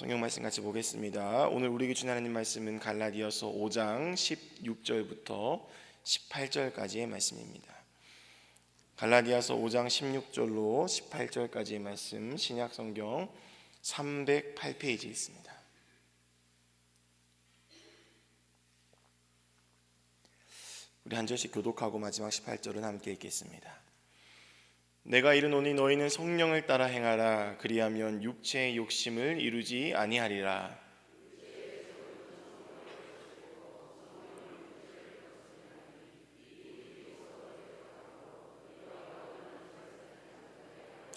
성경 말씀 같이 보겠습니다. 오늘 우리에게 주신 하나님 말씀은 갈라디아서 5장 16절부터 18절까지의 말씀입니다. 갈라디아서 5장 16절로 18절까지의 말씀 신약 성경 308페이지에 있습니다. 우리 한 절씩 교독하고 마지막 18절은 함께 읽겠습니다. 내가 이르노니 너희는 성령을 따라 행하라 그리하면 육체의 욕심을 이루지 아니하리라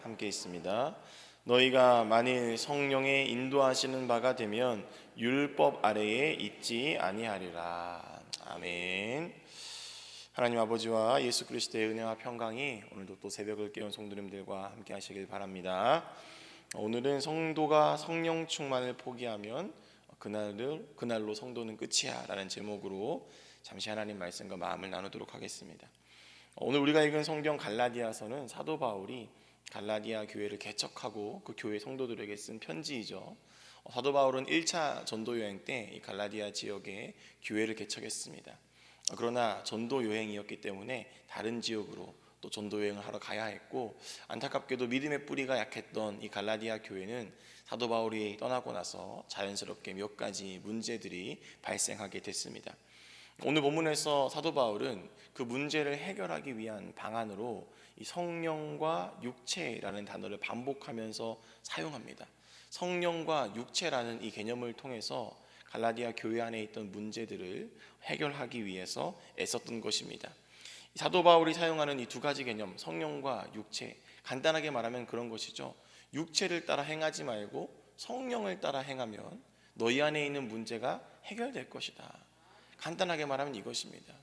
함께 있습니다. 너희가 만일 성령의 인도하시는 바가 되면 율법 아래에 있지 아니하리라. 아멘. 하나님 아버지와 예수 그리스도의 은혜와 평강이 오늘도 또 새벽을 깨운 성도님들과 함께 하시길 바랍니다. 오늘은 성도가 성령 충만을 포기하면 그날을 그날로 성도는 끝이야라는 제목으로 잠시 하나님 말씀과 마음을 나누도록 하겠습니다. 오늘 우리가 읽은 성경 갈라디아서는 사도 바울이 갈라디아 교회를 개척하고 그 교회 성도들에게 쓴 편지이죠. 사도 바울은 1차 전도 여행 때 이 갈라디아 지역에 교회를 개척했습니다. 그러나 전도 여행이었기 때문에 다른 지역으로 또 전도 여행을 하러 가야 했고 안타깝게도 믿음의 뿌리가 약했던 이 갈라디아 교회는 사도 바울이 떠나고 나서 자연스럽게 몇 가지 문제들이 발생하게 됐습니다. 오늘 본문에서 사도 바울은 그 문제를 해결하기 위한 방안으로 이 성령과 육체라는 단어를 반복하면서 사용합니다. 성령과 육체라는 이 개념을 통해서 갈라디아 교회 안에 있던 문제들을 해결하기 위해서 애썼던 것입니다. 사도 바울이 사용하는 이 두 가지 개념, 성령과 육체, 간단하게 말하면 그런 것이죠. 육체를 따라 행하지 말고 성령을 따라 행하면 너희 안에 있는 문제가 해결될 것이다. 간단하게 말하면 이것입니다.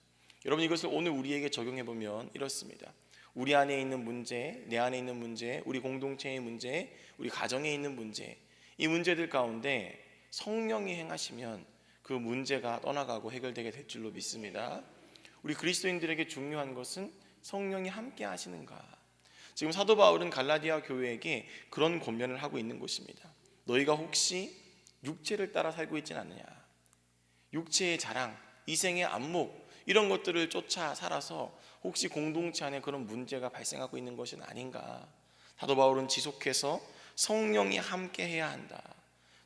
여러분 이것을 오늘 우리에게 적용해 보면 이렇습니다. 우리 안에 있는 문제, 내 안에 있는 문제, 우리 공동체의 문제, 우리 가정에 있는 문제, 이 문제들 가운데 성령이 행하시면 그 문제가 떠나가고 해결되게 될 줄로 믿습니다. 우리 그리스도인들에게 중요한 것은 성령이 함께 하시는가. 지금 사도 바울은 갈라디아 교회에게 그런 권면을 하고 있는 것입니다. 너희가 혹시 육체를 따라 살고 있지는 않느냐? 육체의 자랑, 이생의 안목 이런 것들을 쫓아 살아서 혹시 공동체 안에 그런 문제가 발생하고 있는 것은 아닌가? 사도 바울은 지속해서 성령이 함께 해야 한다.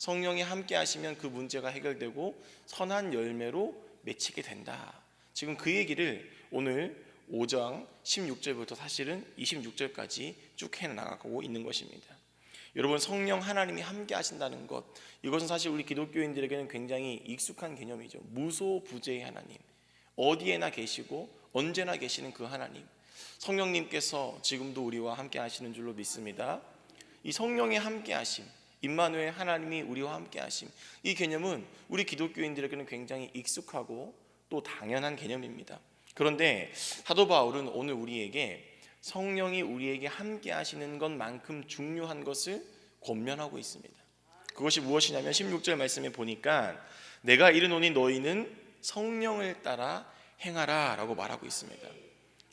성령이 함께 하시면 그 문제가 해결되고 선한 열매로 맺히게 된다. 지금 그 얘기를 오늘 5장 16절부터 사실은 26절까지 쭉 해 나가고 있는 것입니다. 여러분 성령 하나님이 함께 하신다는 것 이것은 사실 우리 기독교인들에게는 굉장히 익숙한 개념이죠. 무소부재의 하나님. 어디에나 계시고 언제나 계시는 그 하나님. 성령님께서 지금도 우리와 함께 하시는 줄로 믿습니다. 이 성령의 함께 하심 임마누엘 하나님이 우리와 함께 하심. 이 개념은 우리 기독교인들에게는 굉장히 익숙하고 또 당연한 개념입니다. 그런데 사도 바울은 오늘 우리에게 성령이 우리에게 함께 하시는 것만큼 중요한 것을 권면하고 있습니다. 그것이 무엇이냐면 16절 말씀에 보니까 내가 이르노니 너희는 성령을 따라 행하라라고 말하고 있습니다.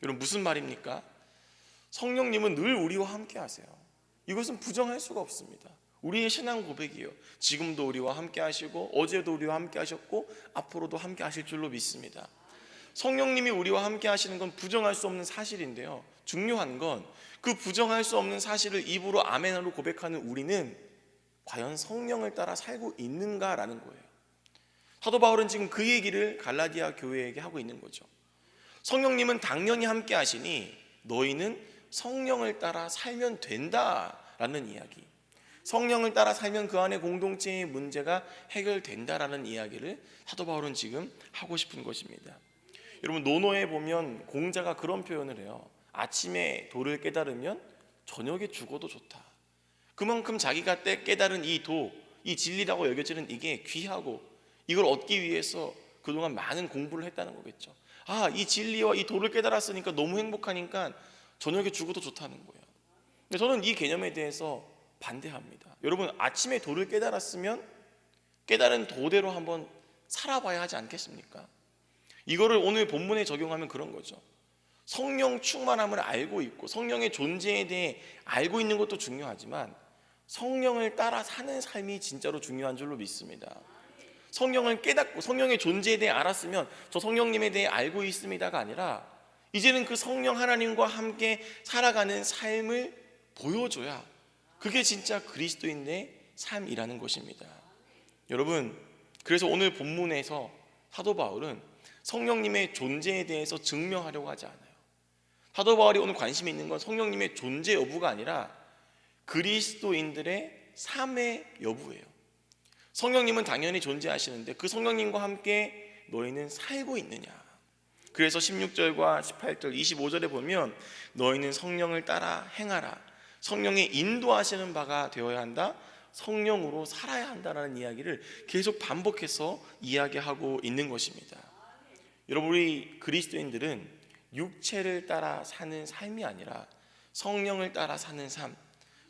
여러분 무슨 말입니까? 성령님은 늘 우리와 함께 하세요. 이것은 부정할 수가 없습니다. 우리의 신앙 고백이요. 지금도 우리와 함께 하시고 어제도 우리와 함께 하셨고 앞으로도 함께 하실 줄로 믿습니다. 성령님이 우리와 함께 하시는 건 부정할 수 없는 사실인데요. 중요한 건 그 부정할 수 없는 사실을 입으로 아멘으로 고백하는 우리는 과연 성령을 따라 살고 있는가라는 거예요. 사도 바울은 지금 그 얘기를 갈라디아 교회에게 하고 있는 거죠. 성령님은 당연히 함께 하시니 너희는 성령을 따라 살면 된다라는 이야기. 성령을 따라 살면 그 안에 공동체의 문제가 해결된다라는 이야기를 사도 바울은 지금 하고 싶은 것입니다. 여러분 노노에 보면 공자가 그런 표현을 해요. 아침에 도를 깨달으면 저녁에 죽어도 좋다. 그만큼 자기가 때 깨달은 이 도, 이 진리라고 여겨지는 이게 귀하고 이걸 얻기 위해서 그동안 많은 공부를 했다는 거겠죠. 아, 이 진리와 이 도를 깨달았으니까 너무 행복하니까 저녁에 죽어도 좋다는 거예요. 저는 이 개념에 대해서 반대합니다. 여러분 아침에 도를 깨달았으면 깨달은 도대로 한번 살아봐야 하지 않겠습니까? 이거를 오늘 본문에 적용하면 그런 거죠. 성령 충만함을 알고 있고 성령의 존재에 대해 알고 있는 것도 중요하지만 성령을 따라 사는 삶이 진짜로 중요한 줄로 믿습니다. 성령을 깨닫고 성령의 존재에 대해 알았으면 저 성령님에 대해 알고 있습니다가 아니라 이제는 그 성령 하나님과 함께 살아가는 삶을 보여줘야 그게 진짜 그리스도인의 삶이라는 것입니다. 여러분, 그래서 오늘 본문에서 사도 바울은 성령님의 존재에 대해서 증명하려고 하지 않아요. 사도 바울이 오늘 관심이 있는 건 성령님의 존재 여부가 아니라 그리스도인들의 삶의 여부예요. 성령님은 당연히 존재하시는데 그 성령님과 함께 너희는 살고 있느냐. 그래서 16절과 18절, 25절에 보면 너희는 성령을 따라 행하라. 성령의 인도하시는 바가 되어야 한다. 성령으로 살아야 한다라는 이야기를 계속 반복해서 이야기하고 있는 것입니다. 여러분 우리 그리스도인들은 육체를 따라 사는 삶이 아니라 성령을 따라 사는 삶,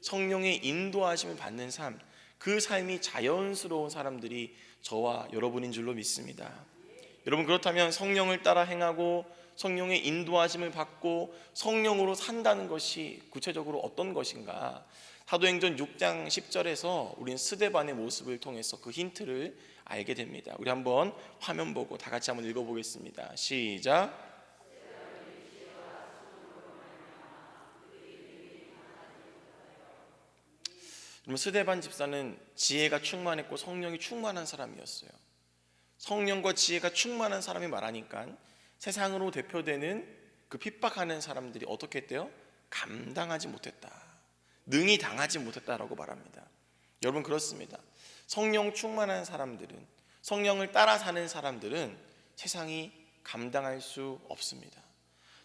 성령의 인도하심을 받는 삶, 그 삶이 자연스러운 사람들이 저와 여러분인 줄로 믿습니다. 여러분 그렇다면 성령을 따라 행하고 성령의 인도하심을 받고 성령으로 산다는 것이 구체적으로 어떤 것인가? 사도행전 6장 10절에서 우리는 스데반의 모습을 통해서 그 힌트를 알게 됩니다. 우리 한번 화면 보고 다 같이 한번 읽어 보겠습니다. 시작. 그러면 스데반 집사는 지혜가 충만했고 성령이 충만한 사람이었어요. 성령과 지혜가 충만한 사람이 말하니까 세상으로 대표되는 그 핍박하는 사람들이 어떻게 했대요? 감당하지 못했다. 능히 당하지 못했다라고 말합니다. 여러분 그렇습니다. 성령 충만한 사람들은 성령을 따라 사는 사람들은 세상이 감당할 수 없습니다.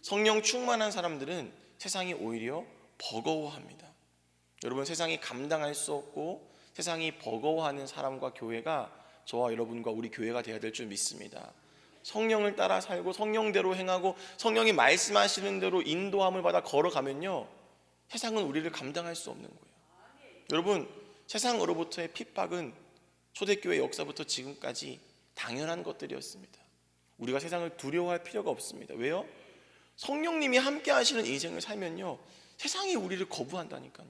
성령 충만한 사람들은 세상이 오히려 버거워합니다. 여러분 세상이 감당할 수 없고 세상이 버거워하는 사람과 교회가 저와 여러분과 우리 교회가 되어야 될 줄 믿습니다. 성령을 따라 살고 성령대로 행하고 성령이 말씀하시는 대로 인도함을 받아 걸어가면요. 세상은 우리를 감당할 수 없는 거예요. 여러분, 세상으로부터의 핍박은 초대교회 역사부터 지금까지 당연한 것들이었습니다. 우리가 세상을 두려워할 필요가 없습니다. 왜요? 성령님이 함께 하시는 인생을 살면요. 세상이 우리를 거부한다니까요.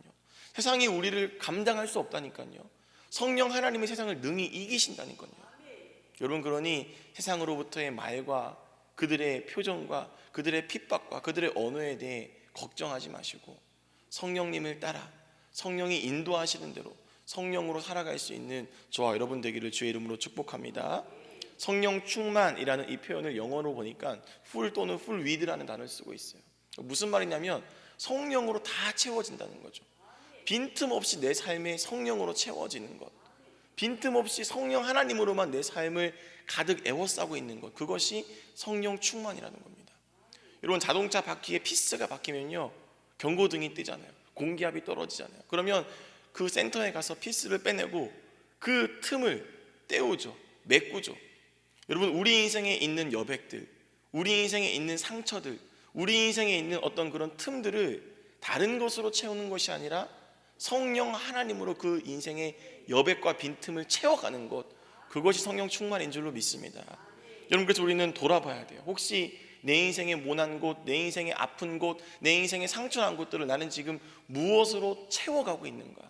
세상이 우리를 감당할 수 없다니까요. 성령 하나님이 세상을 능히 이기신다니까요. 여러분 그러니 세상으로부터의 말과 그들의 표정과 그들의 핍박과 그들의 언어에 대해 걱정하지 마시고 성령님을 따라 성령이 인도하시는 대로 성령으로 살아갈 수 있는 저와 여러분 되기를 주의 이름으로 축복합니다. 성령 충만이라는 이 표현을 영어로 보니까 full 또는 full with라는 단어를 쓰고 있어요. 무슨 말이냐면 성령으로 다 채워진다는 거죠. 빈틈 없이 내 삶에 성령으로 채워지는 것. 빈틈없이 성령 하나님으로만 내 삶을 가득 에워싸고 있는 것. 그것이 성령 충만이라는 겁니다. 여러분 자동차 바퀴에 피스가 박히면요. 경고등이 뜨잖아요. 공기압이 떨어지잖아요. 그러면 그 센터에 가서 피스를 빼내고 그 틈을 때우죠. 메꾸죠. 여러분 우리 인생에 있는 여백들, 우리 인생에 있는 상처들, 우리 인생에 있는 어떤 그런 틈들을 다른 것으로 채우는 것이 아니라 성령 하나님으로 그 인생의 여백과 빈틈을 채워가는 것 그것이 성령 충만인 줄로 믿습니다. 여러분 그래서 우리는 돌아봐야 돼요. 혹시 내 인생의 모난 곳, 내 인생의 아픈 곳, 내 인생의 상처난 곳들을 나는 지금 무엇으로 채워가고 있는가?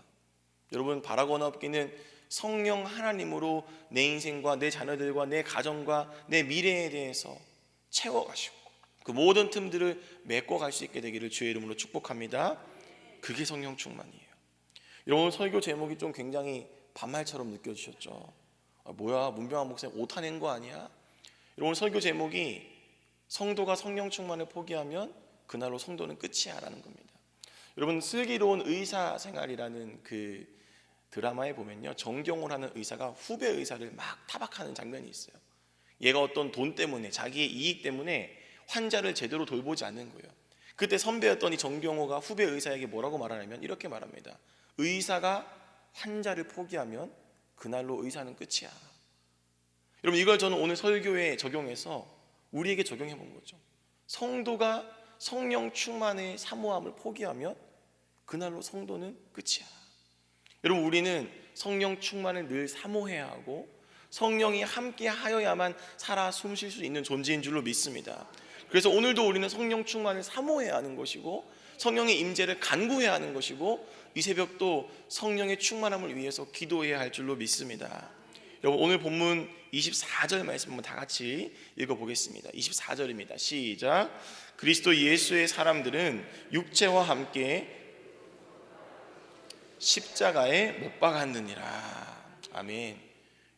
여러분 바라거나 없기는 성령 하나님으로 내 인생과 내 자녀들과 내 가정과 내 미래에 대해서 채워가시고 그 모든 틈들을 메꿔갈 수 있게 되기를 주의 이름으로 축복합니다. 그게 성령 충만이에요. 여러분 설교 제목이 좀 굉장히 반말처럼 느껴지셨죠? 아, 뭐야 문병환 목사님 오타낸 거 아니야? 여러분 설교 제목이 성도가 성령 충만을 포기하면 그날로 성도는 끝이야라는 겁니다. 여러분 슬기로운 의사 생활이라는 그 드라마에 보면요 정경호라는 의사가 후배 의사를 막 타박하는 장면이 있어요. 얘가 어떤 돈 때문에 자기의 이익 때문에 환자를 제대로 돌보지 않는 거예요. 그때 선배였던 이 정경호가 후배 의사에게 뭐라고 말하냐면 이렇게 말합니다. 의사가 환자를 포기하면 그날로 의사는 끝이야. 여러분 이걸 저는 오늘 설교에 적용해서 우리에게 적용해 본 거죠. 성도가 성령 충만의 사모함을 포기하면 그날로 성도는 끝이야. 여러분 우리는 성령 충만을 늘 사모해야 하고 성령이 함께 하여야만 살아 숨 쉴 수 있는 존재인 줄로 믿습니다. 그래서 오늘도 우리는 성령 충만을 사모해야 하는 것이고 성령의 임재를 간구해야 하는 것이고 이 새벽도 성령의 충만함을 위해서 기도해야 할 줄로 믿습니다. 여러분 오늘 본문 24절 말씀 한번 다 같이 읽어보겠습니다. 24절입니다. 시작. 그리스도 예수의 사람들은 육체와 함께 십자가에 못 박았느니라. 아멘.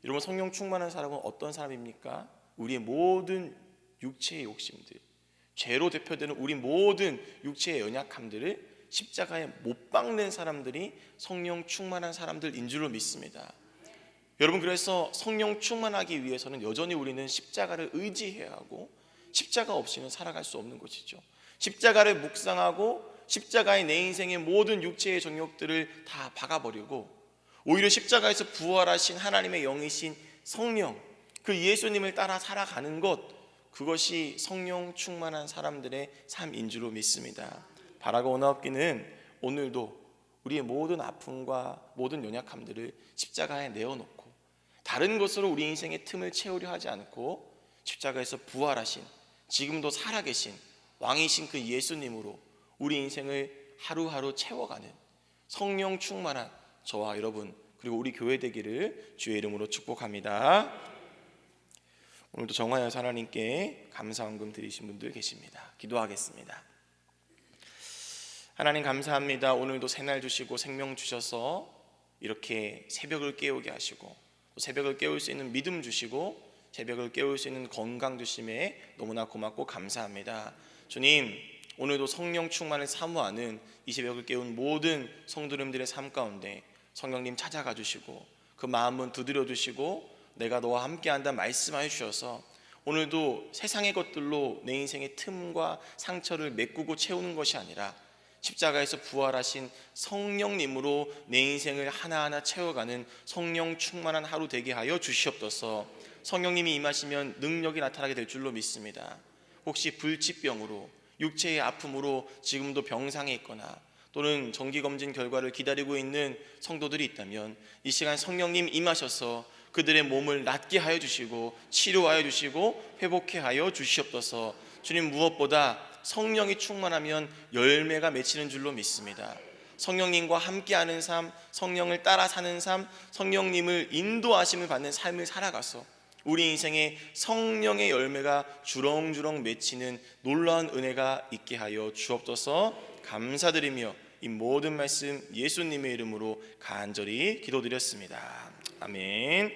여러분 성령 충만한 사람은 어떤 사람입니까? 우리의 모든 육체의 욕심들, 죄로 대표되는 우리 모든 육체의 연약함들을 십자가에 못 박는 사람들이 성령 충만한 사람들인 줄로 믿습니다. 여러분 그래서 성령 충만하기 위해서는 여전히 우리는 십자가를 의지해야 하고 십자가 없이는 살아갈 수 없는 것이죠. 십자가를 묵상하고 십자가의 내 인생의 모든 육체의 정욕들을 다 박아버리고 오히려 십자가에서 부활하신 하나님의 영이신 성령 그 예수님을 따라 살아가는 것 그것이 성령 충만한 사람들의 삶인 줄로 믿습니다. 바라고 원하옵기는 오늘도 우리의 모든 아픔과 모든 연약함들을 십자가에 내어놓고 다른 것으로 우리 인생의 틈을 채우려 하지 않고 십자가에서 부활하신 지금도 살아계신 왕이신 그 예수님으로 우리 인생을 하루하루 채워가는 성령 충만한 저와 여러분 그리고 우리 교회 되기를 주의 이름으로 축복합니다. 오늘도 정화여서 하나님께 감사원금 드리신 분들 계십니다. 기도하겠습니다. 하나님 감사합니다. 오늘도 새날 주시고 생명 주셔서 이렇게 새벽을 깨우게 하시고 또 새벽을 깨울 수 있는 믿음 주시고 새벽을 깨울 수 있는 건강 주심에 너무나 고맙고 감사합니다. 주님, 오늘도 성령 충만을 사모하는 이 새벽을 깨운 모든 성도님들의 삶 가운데 성령님 찾아가 주시고 그 마음은 두드려 주시고 내가 너와 함께 한다 말씀하여 주셔서 오늘도 세상의 것들로 내 인생의 틈과 상처를 메꾸고 채우는 것이 아니라 십자가에서 부활하신 성령님으로 내 인생을 하나하나 채워가는 성령 충만한 하루 되게 하여 주시옵소서. 성령님이 임하시면 능력이 나타나게 될 줄로 믿습니다. 혹시 불치병으로 육체의 아픔으로 지금도 병상에 있거나 또는 정기 검진 결과를 기다리고 있는 성도들이 있다면 이 시간 성령님 임하셔서 그들의 몸을 낫게 하여 주시고 치료하여 주시고 회복해 하여 주시옵소서. 주님 무엇보다 성령이 충만하면 열매가 맺히는 줄로 믿습니다. 성령님과 함께하는 삶, 성령을 따라 사는 삶, 성령님을 인도하심을 받는 삶을 살아가서 우리 인생에 성령의 열매가 주렁주렁 맺히는 놀라운 은혜가 있게 하여 주옵소서 감사드리며 이 모든 말씀 예수님의 이름으로 간절히 기도드렸습니다. 아멘.